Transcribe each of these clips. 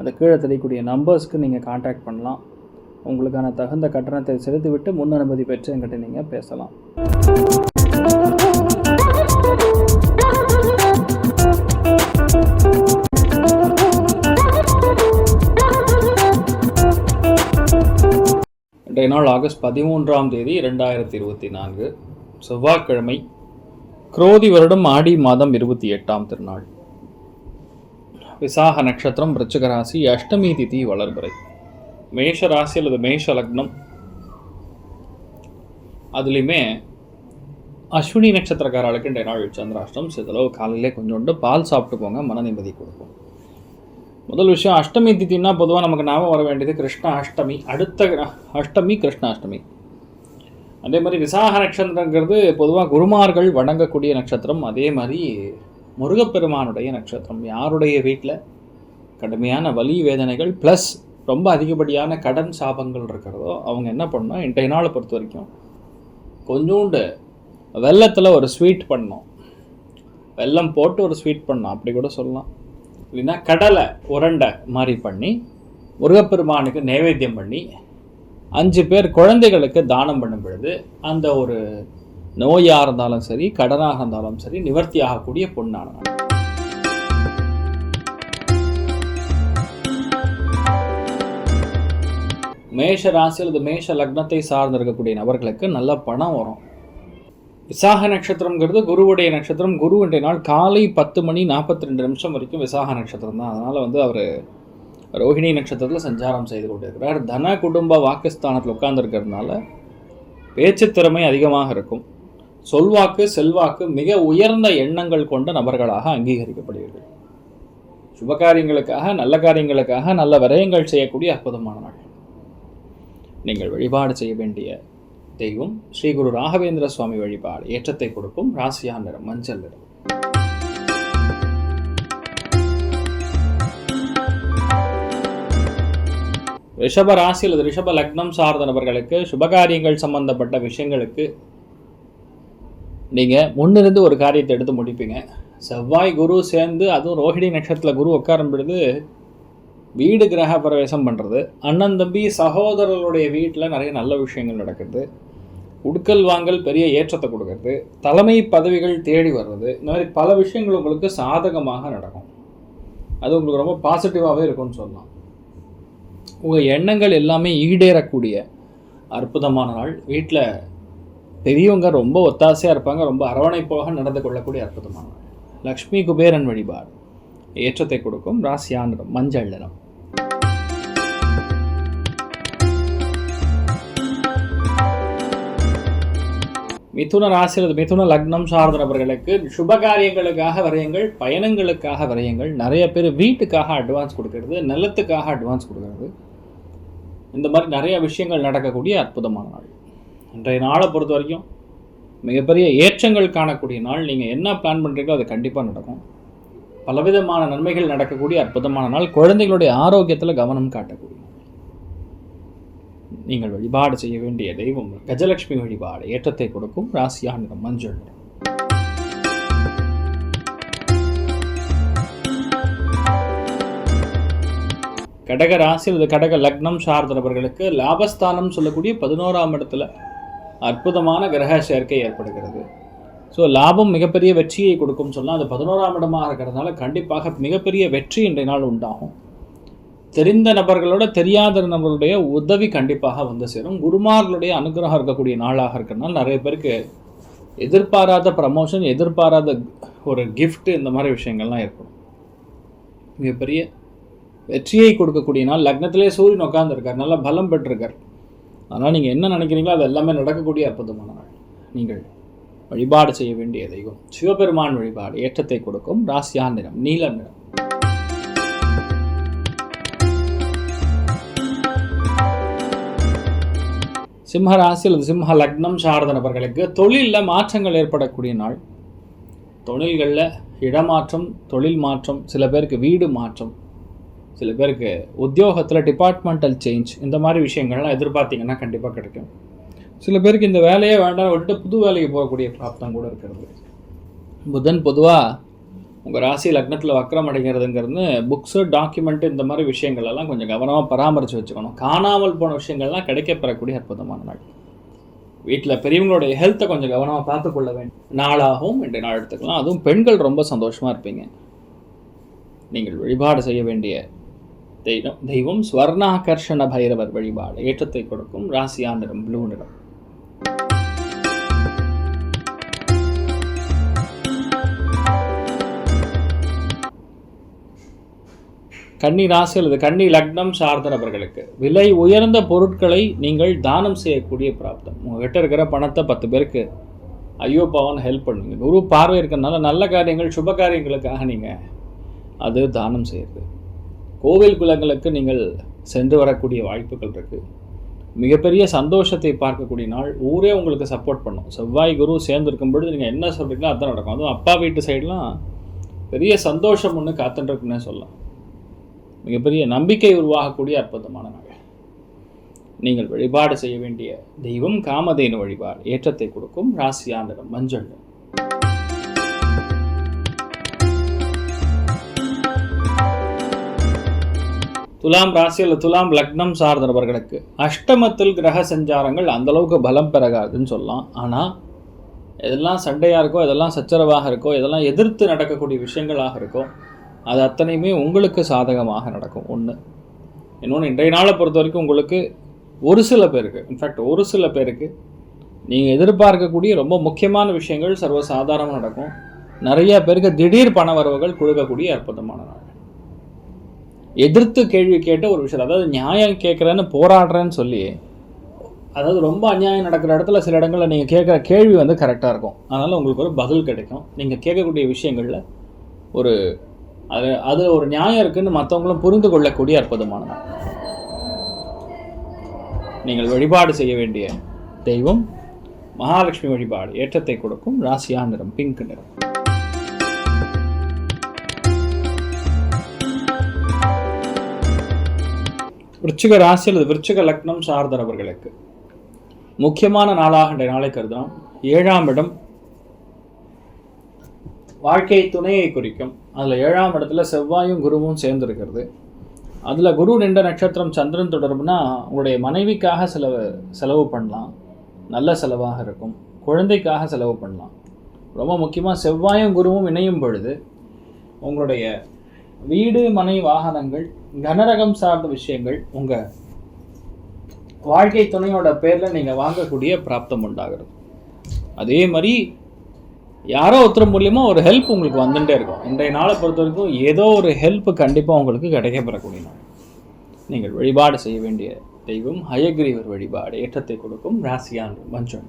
அந்த கீழே தெரியக்கூடிய நம்பர்ஸ்க்கு நீங்கள் காண்டாக்ட் பண்ணலாம். உங்களுக்கான தகுந்த கட்டணத்தை செலுத்திவிட்டு முன் அனுமதி பெற்று என்கிட்ட நீங்கள் பேசலாம். இன்றைய நாள் ஆகஸ்ட் பதிமூன்றாம் தேதி இரண்டாயிரத்தி இருபத்தி நான்கு. செவ்வாய்க்கிழமை குரோதி வருடம் ஆடி மாதம் இருபத்தி எட்டாம் திருநாள். விசாக நட்சத்திரம் விருச்சிக ராசி அஷ்டமி திதி வளர்பிறை. மேஷ ராசி அல்லது மேஷ லக்னம் அதுலேயுமே அஸ்வினி நட்சத்திரக்காரர்களுக்கு இன்றைய நாள் சந்திராஷ்டம் சிதளவு காலையிலே கொஞ்சோண்டு பால் சாப்பிட்டு போங்க மன நிம்மதி கொடுக்கும். முதல் விஷயம் அஷ்டமி திதினா பொதுவாக நமக்கு ஞாபகம் வர வேண்டியது கிருஷ்ண அஷ்டமி அடுத்த அஷ்டமி கிருஷ்ண அஷ்டமி. அதே மாதிரி விசாக நட்சத்திரங்கிறது பொதுவாக குருமார்கள் வணங்கக்கூடிய நட்சத்திரம். அதே மாதிரி முருகப்பெருமானுடைய நட்சத்திரம். யாருடைய வீட்டில் கடுமையான வலி வேதனைகள் ப்ளஸ் ரொம்ப அதிகப்படியான கடன் சாபங்கள் இருக்கிறதோ அவங்க என்ன பண்ணணும்? இன்றைய நாளை பொறுத்த வரைக்கும் கொஞ்சோண்டு வெள்ளத்தில் ஒரு ஸ்வீட் பண்ணோம் வெல்லம் போட்டு ஒரு ஸ்வீட் பண்ணோம் அப்படி கூட சொல்லலாம். இல்லைன்னா கடலை உரண்டை மாதிரி பண்ணி முருகப்பெருமானுக்கு நைவேத்தியம் பண்ணி அஞ்சு பேர் குழந்தைகளுக்கு தானம் பண்ணும் பொழுது அந்த ஒரு நோயாக இருந்தாலும் சரி கடனாக இருந்தாலும் சரி நிவர்த்தி ஆகக்கூடிய பொண்ணான மேஷ ராசி அல்லது மேஷ லக்னத்தை சார்ந்து இருக்கக்கூடிய நபர்களுக்கு நல்ல பணம் வரும். விசாக நட்சத்திரம்ங்கிறது குருவுடைய நட்சத்திரம். குரு இன்றைய நாள் காலை பத்து மணி நாற்பத்தி ரெண்டு நிமிஷம் வரைக்கும் விசாக நட்சத்திரம் தான். அதனால் வந்து அவர் ரோஹிணி நட்சத்திரத்தில் சஞ்சாரம் செய்து கொண்டிருக்கிறார். தன குடும்ப வாக்குஸ்தானத்தில் உட்கார்ந்துருக்கிறதுனால பேச்சு திறமை அதிகமாக இருக்கும். சொல்வாக்கு செல்வாக்கு மிக உயர்ந்த எண்ணங்கள் கொண்ட நபர்களாக அங்கீகரிக்கப்படுவீர்கள் சுபகாரியங்களுக்காக நல்ல காரியங்களுக்காக நல்ல விரயங்கள் செய்யக்கூடிய அற்புதமான நாள். நீங்கள் வழிபாடு செய்ய வேண்டிய தெய்வம் ஸ்ரீ குரு ராகவேந்திர சுவாமி வழிபாடு ஏற்றத்தை கொடுக்கும் ராசியா நிறம் மஞ்சள் நிறம். ரிஷப ராசி அல்லது ரிஷப லக்னம் சார்ந்த நபர்களுக்கு சுபகாரியங்கள் சம்பந்தப்பட்ட விஷயங்களுக்கு நீங்கள் முன்னிருந்து ஒரு காரியத்தை எடுத்து முடிப்பீங்க. செவ்வாய் குரு சேர்ந்து அதுவும் ரோஹிணி நட்சத்திரத்தில் குரு உட்காரும் பொழுது வீடு கிரக பிரவேசம் பண்ணுறது அண்ணன் தம்பி சகோதரர்களுடைய வீட்டில் நிறைய நல்ல விஷயங்கள் நடக்குது. உடுக்கல் வாங்கல் பெரிய ஏற்றத்தை கொடுக்கறது. தலைமை பதவிகள் தேடி வர்றது. இந்த மாதிரி பல விஷயங்கள் உங்களுக்கு சாதகமாக நடக்கும். அது உங்களுக்கு ரொம்ப பாசிட்டிவாகவே இருக்கும்னு சொல்லலாம். உங்கள் எண்ணங்கள் எல்லாமே ஈடேறக்கூடிய அற்புதமான நாள். வீட்டில் பெரியவங்க ரொம்ப ஒத்தாசையாக இருப்பாங்க ரொம்ப அரவணைப்பாக நடந்து கொள்ளக்கூடிய அற்புதமான லக்ஷ்மி குபேரன் வழிபாடு. ஏற்றத்தை கொடுக்கும் ராசியான நிறம் மஞ்சள் நிறம். மிதுன ராசி அல்லது மிதுன லக்னம் சார்ந்த நபர்களுக்கு சுப காரியங்களுக்காக விரயங்கள் பயணங்களுக்காக விரயங்கள் நிறைய பேர் வீட்டுக்காக அட்வான்ஸ் கொடுக்கறது நிலத்துக்காக அட்வான்ஸ் கொடுக்கறது. இந்த மாதிரி நிறைய விஷயங்கள் நடக்கக்கூடிய அற்புதமான நாள். இன்றைய நாளை பொறுத்த வரைக்கும் மிகப்பெரிய ஏற்றங்கள் காணக்கூடிய நாள். நீங்கள் என்ன பிளான் பண்ணுறீங்களோ அது கண்டிப்பாக நடக்கும். பலவிதமான நன்மைகள் நடக்கக்கூடிய அற்புதமான நாள். குழந்தைகளுடைய ஆரோக்கியத்தில் கவனம் காட்டக்கூடிய நீங்கள் வழிபாடு செய்ய வேண்டிய தெய்வம் கஜலட்சுமி வழிபாடு ஏற்றத்தை கொடுக்கும் ராசியா நிறம் மஞ்சள் நிறம். கடக ராசி அல்லது கடக லக்னம் சார்ந்தவர்களுக்கு லாபஸ்தானம் சொல்லக்கூடிய பதினோராம் இடத்துல அற்புதமான கிரக சேர்க்கை ஏற்படுகிறது. ஸோ லாபம் மிகப்பெரிய வெற்றியை கொடுக்கும் சொன்னால் அது பதினோராம் இடமாக இருக்கிறதுனால கண்டிப்பாக மிகப்பெரிய வெற்றி இன்றைய நாள் உண்டாகும். தெரிந்த நபர்களோட தெரியாத நபர்களுடைய உதவி கண்டிப்பாக வந்து சேரும். குருமார்களுடைய அனுகிரகம் இருக்கக்கூடிய நாளாக இருக்கிறதுனால நிறைய பேருக்கு எதிர்பாராத ப்ரமோஷன் எதிர்பாராத ஒரு கிஃப்ட் இந்த மாதிரி விஷயங்கள்லாம் ஏற்படும். மிகப்பெரிய வெற்றியை கொடுக்கக்கூடிய நாள். லக்னத்திலே சூரியன் உட்காந்துருக்கார் நல்லா பலம் பெற்றிருக்கார். ஆனால் நீங்கள் என்ன நினைக்கிறீங்களோ அது எல்லாமே நடக்கக்கூடிய அற்புதமான நாள். நீங்கள் வழிபாடு செய்ய வேண்டிய தெய்வம். சிவபெருமான் வழிபாடு ஏற்றத்தை கொடுக்கும் ராசியா நிறம் நீல நிறம். சிம்ம ராசி அல்லது சிம்ம லக்னம் சாரத நபர்களுக்கு தொழிலில் மாற்றங்கள் ஏற்படக்கூடிய நாள். தொழில்களில் இடமாற்றம் தொழில் மாற்றம் சில பேருக்கு வீடு மாற்றம் சில பேருக்கு உத்தியோகத்தில் டிபார்ட்மெண்டல் சேஞ்ச் இந்த மாதிரி விஷயங்கள்லாம் எதிர்பார்த்தீங்கன்னா கண்டிப்பாக கிடைக்கும். சில பேருக்கு இந்த வேலையே வேண்டாம் விட்டுட்டு புது வேலைக்கு போகக்கூடிய பிராப்தம் கூட இருக்கிறது. புதன் பொதுவாக உங்கள் ராசி லக்னத்தில் வக்கரம் அடைகிறதுங்கிறது புக்ஸு டாக்குமெண்ட்டு இந்த மாதிரி விஷயங்கள் எல்லாம் கொஞ்சம் கவனமாக பராமரித்து வச்சுக்கணும். காணாமல் போன விஷயங்கள்லாம் கிடைக்கப்பெறக்கூடிய அற்புதமான நாள். வீட்டில் பெரியவங்களுடைய ஹெல்த்தை கொஞ்சம் கவனமாக பார்த்துக்கொள்ள வேண்டும். நாளாகவும் ரெண்டு நாள் எடுத்துக்கலாம். அதுவும் பெண்கள் ரொம்ப சந்தோஷமாக இருப்பீங்க. நீங்கள் வழிபாடு செய்ய வேண்டிய தெய்வம் தெய்வம் ஸ்வர்ணாகர்ஷண பைரவர் வழிபாடு ஏற்றத்தை கொடுக்கும் ராசியா நிறம் ப்ளூ நிறம். கன்னி ராசி அல்லது கன்னி லக்னம் சார்ந்த நபர்களுக்கு விலை உயர்ந்த பொருட்களை நீங்கள் தானம் செய்யக்கூடிய பிராப்தம். உங்ககிட்ட இருக்கிற பணத்தை பத்து பேருக்கு ஐயோ பாவன் ஹெல்ப் பண்ணுங்க. குரு பார்வை இருக்கிறதுனால நல்ல காரியங்கள் சுப காரியங்களுக்காக நீங்கள் அது தானம் செய்யுது கோவில் குலங்களுக்கு நீங்கள் சென்று வரக்கூடிய வாய்ப்புகள் இருக்குது மிகப்பெரிய சந்தோஷத்தை பார்க்கக்கூடிய நாள். ஊரே உங்களுக்கு சப்போர்ட் பண்ணும். செவ்வாய் குரு சேர்ந்துருக்கும் பொழுது நீங்கள் என்ன சொல்கிறீங்களோ அதான் நடக்கும். அதுவும் அப்பா வீட்டு சைட்லாம் பெரிய சந்தோஷம் ஒன்று காத்துட்டுருக்குன்னே சொல்லலாம். மிகப்பெரிய நம்பிக்கை உருவாகக்கூடிய அற்புதமான நாள். நீங்கள் வழிபாடு செய்ய வேண்டிய தெய்வம் காமதேனு வழிபாடு ஏற்றத்தை கொடுக்கும். ராசியாண்டனம் மஞ்சள் துலாம் ராசி அல்லது துலாம் லக்னம் சார்ந்த நபர்களுக்கு அஷ்டமத்தில் கிரக சஞ்சாரங்கள் அந்தளவுக்கு பலம் பெறகாதுன்னு சொல்லலாம். ஆனால் எதெல்லாம் சண்டையாக இருக்கோ எதெல்லாம் சச்சரவாக இருக்கோ எதெல்லாம் எதிர்த்து நடக்கக்கூடிய விஷயங்களாக இருக்கோ அது அத்தனையுமே உங்களுக்கு சாதகமாக நடக்கும். ஒன்று இன்னொன்று இன்றைய நாளை பொறுத்த வரைக்கும் உங்களுக்கு ஒரு சில பேருக்கு இன்ஃபேக்ட் ஒரு சில பேருக்கு நீங்கள் எதிர்பார்க்கக்கூடிய ரொம்ப முக்கியமான விஷயங்கள் சர்வசாதாரணமாக நடக்கும். நிறைய பேருக்கு திடீர் பண வரவுகள் கொடுக்கக்கூடிய அற்புதமான நாள். எதிர்த்து கேள்வி கேட்ட ஒரு விஷயம். அதாவது நியாயம் கேட்குறேன்னு போராடுறேன்னு சொல்லி அதாவது ரொம்ப அநியாயம் நடக்கிற இடத்துல சில இடங்களில் நீங்கள் கேட்குற கேள்வி வந்து கரெக்டாக இருக்கும். அதனால் உங்களுக்கு ஒரு பதில் கிடைக்கும். நீங்கள் கேட்கக்கூடிய விஷயங்களில் ஒரு அது அது ஒரு நியாயம் இருக்குன்னு மற்றவங்களும் புரிந்து கொள்ளக்கூடிய அற்புதமானது. நீங்கள் வழிபாடு செய்ய வேண்டிய தெய்வம் மகாலட்சுமி வழிபாடு ஏற்றத்தை கொடுக்கும் ராசியா நிறம் பிங்க் நிறம். விருச்சிக ராசி அல்லது விருச்சிக லக்னம் சார்ந்தவர்களுக்கு முக்கியமான நாளாக இன்றைய நாளை கருதலாம் ஏழாம் இடம் வாழ்க்கை துணையை குறிக்கும். அதில் ஏழாம் இடத்துல செவ்வாயும் குருவும் சேர்ந்துருக்கிறது. அதில் குரு நின்ற நட்சத்திரம் சந்திரன் தொடர்புனா உங்களுடைய மனைவிக்காக செலவு செலவு பண்ணலாம். நல்ல செலவாக இருக்கும். குழந்தைக்காக செலவு பண்ணலாம். ரொம்ப முக்கியமாக செவ்வாயும் குருவும் இணையும் பொழுது உங்களுடைய வீடு மனை வாகனங்கள் கனரகம் சார்ந்த விஷயங்கள் உங்கள் வாழ்க்கை துணையோட பேரில் நீங்கள் வாங்கக்கூடிய பிராப்தம் உண்டாகிறது. அதே மாதிரி யாரோ ஒருத்தர் மூலியமாக ஒரு ஹெல்ப் உங்களுக்கு வந்துட்டே இருக்கும். இன்றைய நாளை பொறுத்த வரைக்கும் ஏதோ ஒரு ஹெல்ப் கண்டிப்பாக உங்களுக்கு கிடைக்கப்பெறக்கூடிய நாள். நீங்கள் வழிபாடு செய்ய வேண்டிய தெய்வம் ஹயக்ரீவர் வழிபாடு ஏற்றத்தை கொடுக்கும் ராசியான் மஞ்சள்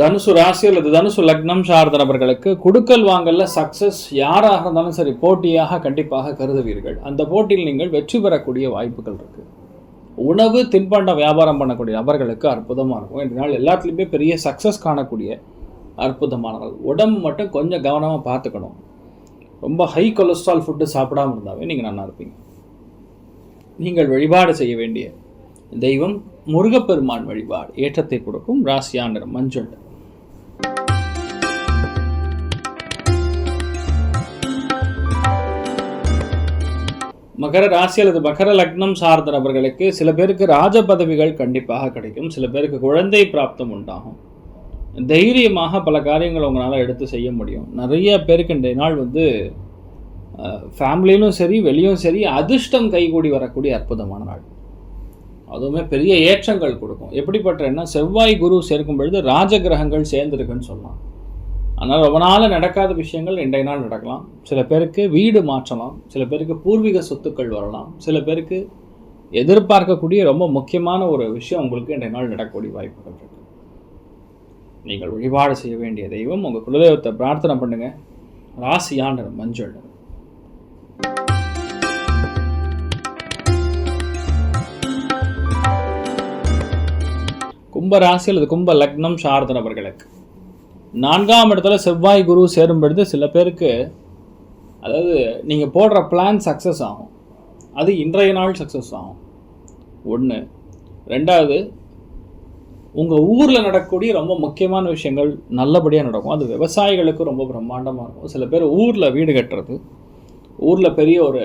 தனுசு ராசி அல்லது தனுசு லக்னம் சார்ந்த நபர்களுக்கு குடுக்கல் வாங்கல்ல சக்சஸ் யாராக இருந்தாலும் சரி போட்டியாக கண்டிப்பாக கருதுவீர்கள். அந்த போட்டியில் நீங்கள் வெற்றி பெறக்கூடிய வாய்ப்புகள் இருக்கு. உணவு தின்பண்டம் வியாபாரம் பண்ணக்கூடிய நபர்களுக்கு அற்புதமாக இருக்கும். இதனால் எல்லாத்துலேயுமே பெரிய சக்ஸஸ் காணக்கூடிய அற்புதமானவர்கள். உடம்பு மட்டும் கொஞ்சம் கவனமாக பார்த்துக்கணும். ரொம்ப ஹை கொலஸ்ட்ரால் ஃபுட்டு சாப்பிடாம இருந்தாவே நீங்கள் நல்லா இருப்பீங்க. நீங்கள் வழிபாடு செய்ய வேண்டிய தெய்வம் முருகப்பெருமான் வழிபாடு ஏற்றத்தை கொடுக்கும் ராசியான மஞ்சள். மகர ராசி அல்லது மகர லக்னம் சார்ந்த நபர்களுக்கு சில பேருக்கு ராஜ பதவிகள் கண்டிப்பாக கிடைக்கும். சில பேருக்கு குழந்தை பிராப்தம் உண்டாகும். தைரியமாக பல காரியங்கள் உங்களால் எடுத்து செய்ய முடியும். நிறைய பேருக்கு இன்றைய நாள் வந்து ஃபேமிலியிலும் சரி வெளியும் சரி அதிர்ஷ்டம் கைகூடி வரக்கூடிய அற்புதமான நாள். அதுவுமே பெரிய ஏற்றங்கள் கொடுக்கும். எப்படிப்பட்டன்னா செவ்வாய் குரு சேர்க்கும் பொழுது ராஜகிரகங்கள் சேர்ந்துருக்குன்னு சொல்லலாம். அதனால் ரொம்ப நாள் நடக்காத விஷயங்கள் இன்றைய நாள் நடக்கலாம். சில பேருக்கு வீடு மாற்றலாம். சில பேருக்கு பூர்வீக சொத்துக்கள் வரலாம். சில பேருக்கு எதிர்பார்க்கக்கூடிய ரொம்ப முக்கியமான ஒரு விஷயம் உங்களுக்கு இன்றைய நாள் நடக்கக்கூடிய வாய்ப்புகள் இருக்குது நீங்கள் வழிபாடு செய்ய வேண்டிய தெய்வம் உங்கள் குலதெய்வத்தை பிரார்த்தனை பண்ணுங்கள் ராசியான மஞ்சள். கும்ப ராசி அல்லது கும்ப லக்னம் சார்ந்தவர்களுக்கு நான்காம் இடத்துல செவ்வாய் குரு சேரும் பொழுது சில பேருக்கு அதாவது நீங்கள் போடுற பிளான் சக்ஸஸ் ஆகும். அது இன்றைய நாள் சக்ஸஸ் ஆகும். ஒன்று ரெண்டாவது உங்கள் ஊரில் நடக்கக்கூடிய ரொம்ப முக்கியமான விஷயங்கள் நல்லபடியாக நடக்கும். அது விவசாயிகளுக்கு ரொம்ப பிரம்மாண்டமாக இருக்கும். சில பேர் ஊரில் வீடு கட்டுறது ஊரில் பெரிய ஒரு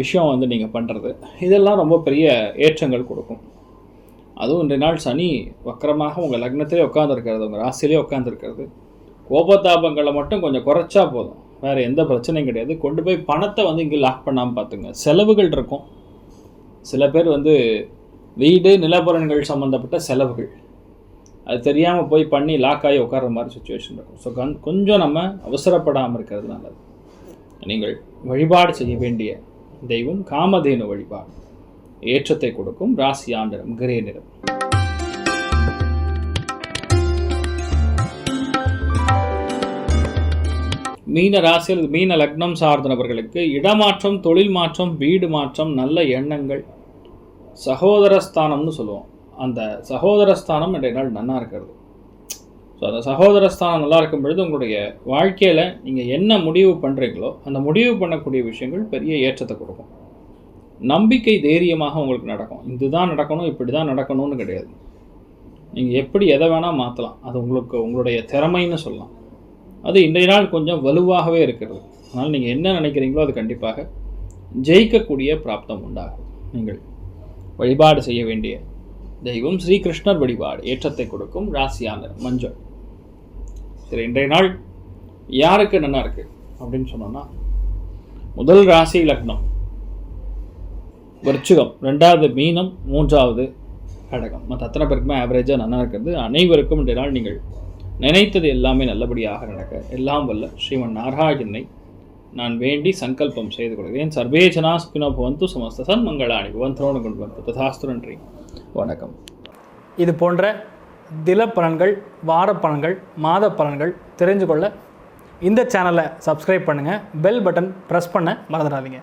விஷயம் வந்து நீங்கள் பண்ணுறது இதெல்லாம் ரொம்ப பெரிய ஏற்றங்கள் கொடுக்கும். அதுவும் இன்றைய நாள் சனி வக்கரமாக உங்கள் லக்னத்திலே உட்காந்துருக்கிறது உங்கள் ராசியிலே உட்காந்துருக்கிறது கோபதாபங்களை மட்டும் கொஞ்சம் குறைச்சா போதும். வேறு எந்த பிரச்சனையும் கிடையாது. கொண்டு போய் பணத்தை வந்து இங்கே லாக் பண்ணாமல் பார்த்துங்க. செலவுகள் இருக்கும். சில பேர் வந்து வீடு நிலப்புலன்கள் சம்மந்தப்பட்ட செலவுகள். அது தெரியாமல் போய் பண்ணி லாக் ஆகி உட்கார்ற மாதிரி சுச்சுவேஷன் இருக்கும். ஸோ கண் கொஞ்சம் நம்ம அவசரப்படாமல் இருக்கிறது நல்லது. நீங்கள் வழிபாடு செய்ய வேண்டிய தெய்வம் காமதேனு வழிபாடு. ஏற்றத்தை கொடுக்கும் ராசி ஆண்டிடம் கிரே நிறம் மீன ராசியில் மீன லக்னம் சார்ந்த நபர்களுக்கு இடமாற்றம் தொழில் மாற்றம் வீடு மாற்றம் நல்ல எண்ணங்கள் சகோதரஸ்தானம்னு சொல்லுவோம். அந்த சகோதரஸ்தானம் என்ற நாள் நல்லா இருக்கிறது. ஸோ அந்த சகோதரஸ்தானம் நல்லா இருக்கும் பொழுது உங்களுடைய வாழ்க்கையில் நீங்கள் என்ன முடிவு பண்ணுறீங்களோ அந்த முடிவு பண்ணக்கூடிய விஷயங்கள் பெரிய ஏற்றத்தை கொடுக்கும். நம்பிக்கை தைரியமாக உங்களுக்கு நடக்கும். இதுதான் நடக்கணும் இப்படி தான் நடக்கணும்னு கிடையாது. நீங்கள் எப்படி எதை வேணால் மாற்றலாம் அது உங்களுக்கு உங்களுடைய திறமைன்னு சொல்லலாம். அது இன்றைய நாள் கொஞ்சம் வலுவாகவே இருக்கிறது. அதனால் நீங்கள் என்ன நினைக்கிறீங்களோ அது கண்டிப்பாக ஜெயிக்கக்கூடிய பிராப்தம் உண்டாகும். நீங்கள் வழிபாடு செய்ய வேண்டிய தெய்வம் ஸ்ரீகிருஷ்ணர் வழிபாடு ஏற்றத்தை கொடுக்கும் ராசியான மஞ்சள். சரி இன்றைய நாள் யாருக்கு நல்லா இருக்குது அப்படின்னு சொன்னோம்னா முதல் ராசி லக்னம். விருச்சிகம் ரெண்டாவது மீனம் மூன்றாவது கடகம். மற்ற அத்தனை பேருக்குமே ஆவரேஜாக நல்லா இருக்கிறது. அனைவருக்கும் இன்றைய நாள் நீங்கள் நினைத்தது எல்லாமே நல்லபடியாக நடக்க எல்லாம் வல்ல. ஸ்ரீமன் நாராயணனை நான் வேண்டி சங்கல்பம் செய்து கொள்கிறேன். சர்வே ஜனா சுக்கினோ பவந்து சமஸ்த சன்மங்களாணி புவந்தரோடு கொண்டு வந்து ததாஸ்து நன்றி. வணக்கம். இது போன்ற தில பலன்கள் வார பலன்கள் மாத பலன்கள் தெரிஞ்சு கொள்ள இந்த சேனலை சப்ஸ்கிரைப் பண்ணுங்கள் பெல் பட்டன் ப்ரெஸ் பண்ண மறந்துடாதீங்க.